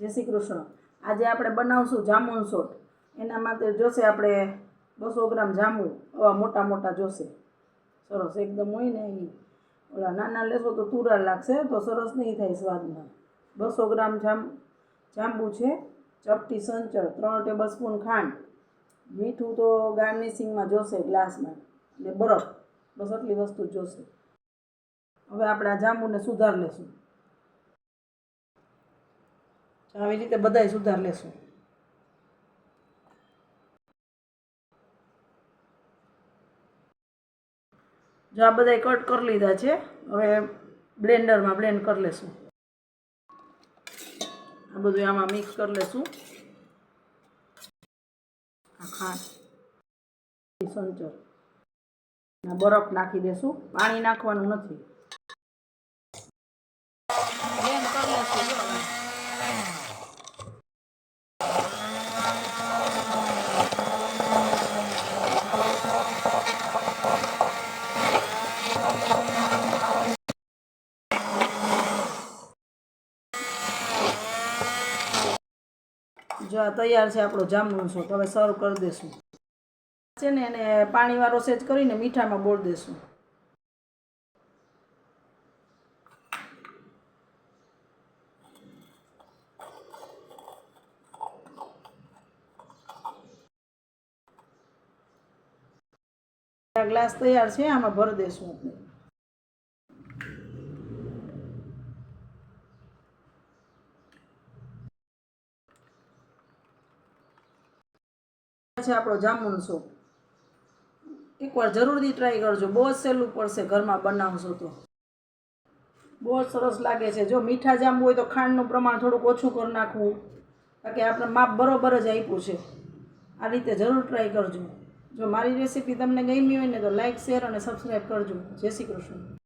જય શ્રી કૃષ્ણ. આજે આપણે બનાવશું જામુન સોટ એના માટે જોશે આપણે બસો ગ્રામ જાંબુ, આવા મોટા મોટા જોશે. સરસ, એકદમ હોય ને એ ઓલા નાના લેશો તો તુરા લાગશે, તો સરસ નહીં થાય સ્વાદમાં. બસો ગ્રામ જામ, જાંબુ છે, ચપટી સંચળ, ત્રણ ટેબલ સ્પૂન ખાંડ. મીઠું તો ગાર્નિશિંગમાં જોશે ગ્લાસમાં. એટલે બરફ, બસ આટલી વસ્તુ જોશે. હવે આપણે આ જાંબુને સુધાર લેશું. આવી રીતે બધાય સુધાર લેશું. જો આ બધાય કટ કરી લીધા છે, હવે બ્લેન્ડરમાં બ્લેન્ડ કરી લેશું. આ બધું આમાં મિક્સ કરી લેશું. ખાંડ, સંચર. બરફ નાખી દેશું. પાણી નાખવાનું નથી. જો આ તૈયાર છે આપણો જામુન સોટ હવે સર્વ કરી દઈશું છે ને એને પાણીવાળો સેજ કરીને મીઠામાં બોળ દઈશું ગ્લાસ તૈયાર છે, આમાં ભરી દઈશું આપણે. છે આપણો જામુન સૂપ. એકવાર જરૂરથી ટ્રાય કરજો. બહુ જ સહેલું પડશે ઘરમાં બનાવશો તો. બહુ જ સરસ લાગે છે. જો મીઠા જાંબુ હોય તો ખાંડનું પ્રમાણ થોડુંક ઓછું કરી નાખવું. કારણ કે આપણે માપ બરોબર જ આપ્યું છે. આ રીતે જરૂર ટ્રાય કરજો. જો મારી રેસીપી તમને ગમી હોય ને તો લાઇક શેર અને સબસ્ક્રાઈબ કરજો. જય શ્રી કૃષ્ણ.